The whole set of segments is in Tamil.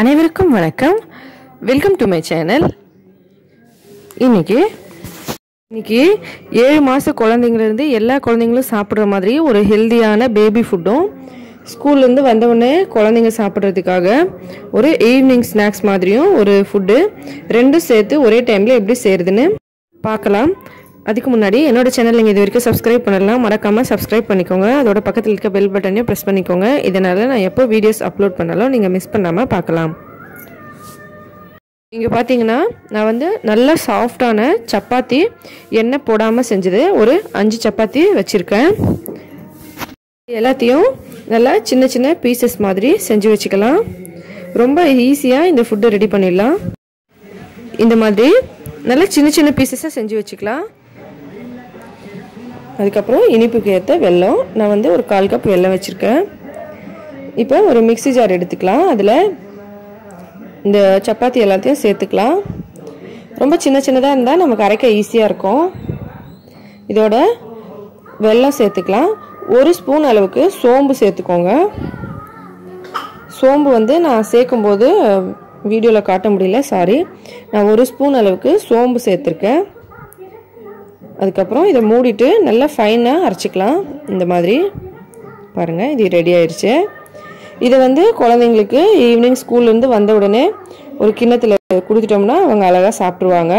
அனைவருக்கும் வணக்கம். வெல்கம் டு மை சேனல் இன்னைக்கு இன்னைக்கு ஏழு மாத குழந்தைங்கலேருந்து எல்லா குழந்தைங்களும் சாப்பிட்ற மாதிரி ஒரு ஹெல்த்தியான பேபி ஃபுட்டும் ஸ்கூல்லேருந்து வந்தவுடனே குழந்தைங்க சாப்பிட்றதுக்காக ஒரு ஈவினிங் ஸ்நாக்ஸ் மாதிரியும் ஒரு ஃபுட்டு ரெண்டும் சேர்த்து ஒரே டைமில் எப்படி செய்கிறதுன்னு பார்க்கலாம். அதுக்கு முன்னாடி என்னோட சேனல் நீங்கள் இது வரைக்கும் சப்ஸ்கிரைப் பண்ணலாம் மறக்காமல் சப்ஸ்கிரைப் பண்ணிக்கோங்க. அதோட பக்கத்தில் இருக்க பெல் பட்டனையும் ப்ரெஸ் பண்ணிக்கோங்க. இதனால் நான் எப்போ வீடியோஸ் அப்லோட் பண்ணாலும் நீங்கள் மிஸ் பண்ணாமல் பார்க்கலாம். இங்கே பார்த்தீங்கன்னா நான் வந்து நல்ல சாஃப்டான சப்பாத்தி எண்ணெய் போடாமல் செஞ்சது. ஒரு அஞ்சு சப்பாத்தி வச்சுருக்கேன். எல்லாத்தையும் நல்லா சின்ன சின்ன பீசஸ் மாதிரி செஞ்சு வச்சுக்கலாம். ரொம்ப ஈஸியாக இந்த ஃபுட்டை ரெடி பண்ணிடலாம். இந்த மாதிரி நல்லா சின்ன சின்ன பீசஸாக செஞ்சு வச்சுக்கலாம். அதுக்கப்புறம் இனிப்புக்கு ஏற்ற வெல்லம். நான் வந்து ஒரு கால் கப் வெல்லம் வச்சுருக்கேன். இப்போ ஒரு மிக்ஸி ஜார் எடுத்துக்கலாம். அதில் இந்த சப்பாத்தி எல்லாத்தையும் சேர்த்துக்கலாம். ரொம்ப சின்ன சின்னதாக இருந்தால் நமக்கு அரைக்க ஈஸியாக இருக்கும். இதோட வெல்லம் சேர்த்துக்கலாம். ஒரு ஸ்பூன் அளவுக்கு சோம்பு சேர்த்துக்கோங்க. சோம்பு வந்து நான் சேர்க்கும்போது வீடியோவில் காட்ட முடியல சாரி நான் ஒரு ஸ்பூன் அளவுக்கு சோம்பு சேர்த்துருக்கேன். அதுக்கப்புறம் இதை மூடிட்டு நல்லா ஃபைனாக அரைச்சிக்கலாம். இந்த மாதிரி. பாருங்கள் இது ரெடி ஆயிடுச்சு. இதை வந்து குழந்தைங்களுக்கு ஈவினிங் ஸ்கூல்லேருந்து வந்த உடனே ஒரு கிண்ணத்தில் கொடுத்துட்டோம்னா அவங்க அழகாக சாப்பிட்ருவாங்க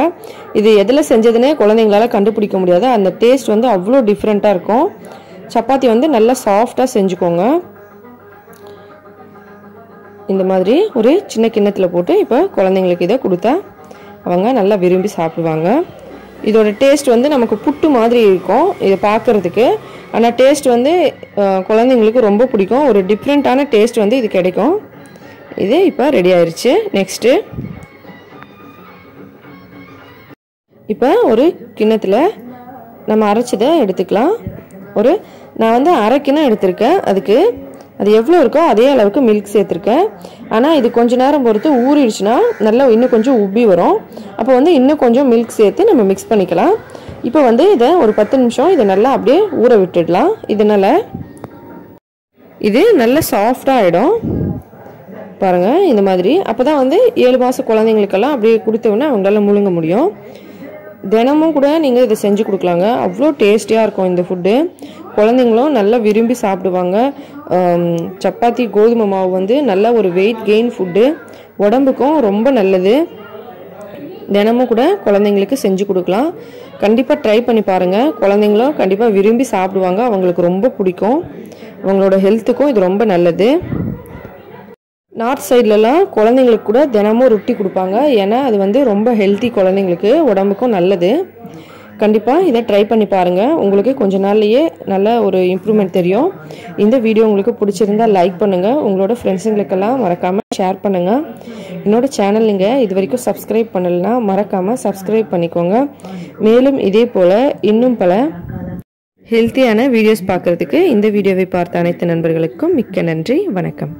இது எதில் செஞ்சதுன்னே குழந்தைங்களால கண்டுபிடிக்க முடியாது. அந்த டேஸ்ட் வந்து அவ்வளோ டிஃப்ரெண்ட்டாக இருக்கும். சப்பாத்தி வந்து நல்லா சாஃப்டாக செஞ்சுக்கோங்க. இந்த மாதிரி ஒரு சின்ன கிண்ணத்தில் போட்டு இப்போ குழந்தைங்களுக்கு இதை கொடுத்தா அவங்க நல்லா விரும்பி சாப்பிடுவாங்க. இதோட டேஸ்ட் வந்து நமக்கு புட்டு மாதிரி இருக்கும் இதை பார்க்குறதுக்கு. ஆனால் டேஸ்ட் வந்து குழந்தைங்களுக்கு ரொம்ப பிடிக்கும். ஒரு டிஃப்ரெண்ட்டான டேஸ்ட் வந்து இது கிடைக்கும். இது இப்போ ரெடி ஆயிடுச்சு நெக்ஸ்ட்டு இப்போ ஒரு கிண்ணத்தில் நம்ம அரைச்சதை எடுத்துக்கலாம். ஒரு நான் வந்து அரை கிண்ணம் எடுத்திருக்கேன். அதுக்கு அது எவ்வளோ இருக்கோ அதே அளவுக்கு மில்க் சேர்த்துருக்கேன். ஆனால் இது கொஞ்சம் நேரம் பொறுத்து ஊறிடுச்சுன்னா நல்லா இன்னும் கொஞ்சம் உப்பி வரும். அப்போ வந்து இன்னும் கொஞ்சம் மில்க் சேர்த்து நம்ம மிக்ஸ் பண்ணிக்கலாம். இப்போ வந்து இதை ஒரு பத்து நிமிஷம் இதை நல்லா அப்படியே ஊற விட்டுடலாம். இதனால் இது நல்ல சாஃப்டாக ஆகிடும் பாருங்கள் இந்த மாதிரி. அப்போ தான் வந்து ஏழு மாத குழந்தைங்களுக்கெல்லாம் அப்படியே கொடுத்தோன்னே அவங்களால முழுங்க முடியும். தினமும் கூட நீங்கள் இதை செஞ்சு கொடுக்கலாங்க. அவ்வளோ டேஸ்டியாக இருக்கும் இந்த ஃபுட்டு குழந்தைங்களும் நல்லா விரும்பி சாப்பிடுவாங்க. சப்பாத்தி கோதுமை மாவு வந்து நல்ல ஒரு வெயிட் கெயின் ஃபுட்டு உடம்புக்கும் ரொம்ப நல்லது. தினமும் கூட குழந்தைங்களுக்கு செஞ்சு கொடுக்கலாம். கண்டிப்பாக ட்ரை பண்ணி பாருங்கள் குழந்தைங்களும் கண்டிப்பாக விரும்பி சாப்பிடுவாங்க. அவங்களுக்கு ரொம்ப பிடிக்கும். அவங்களோட ஹெல்த்துக்கும் இது ரொம்ப நல்லது. நார்த் சைட்லலாம் குழந்தைங்களுக்கு கூட தினமும் ரொட்டி கொடுப்பாங்க. ஏன்னா அது வந்து ரொம்ப ஹெல்த்தி குழந்தைங்களுக்கு உடம்புக்கும் நல்லது. கண்டிப்பாக இதை ட்ரை பண்ணி பாருங்கள் உங்களுக்கு கொஞ்ச நாள்லையே நல்ல ஒரு இம்ப்ரூவ்மெண்ட் தெரியும். இந்த வீடியோ உங்களுக்கு பிடிச்சிருந்தா லைக் பண்ணுங்கள் உங்களோட ஃப்ரெண்ட்ஸுங்களுக்கெல்லாம் மறக்காமல் ஷேர் பண்ணுங்கள் என்னோடய சேனல் நீங்கள் இது வரைக்கும் சப்ஸ்கிரைப் பண்ணலைன்னா மறக்காமல் சப்ஸ்கிரைப் பண்ணிக்கோங்க. மேலும் இதே போல் இன்னும் பல ஹெல்த்தியான வீடியோஸ் பார்க்குறதுக்கு இந்த வீடியோவை பார்த்த அனைத்து நண்பர்களுக்கும் மிக்க நன்றி. வணக்கம்.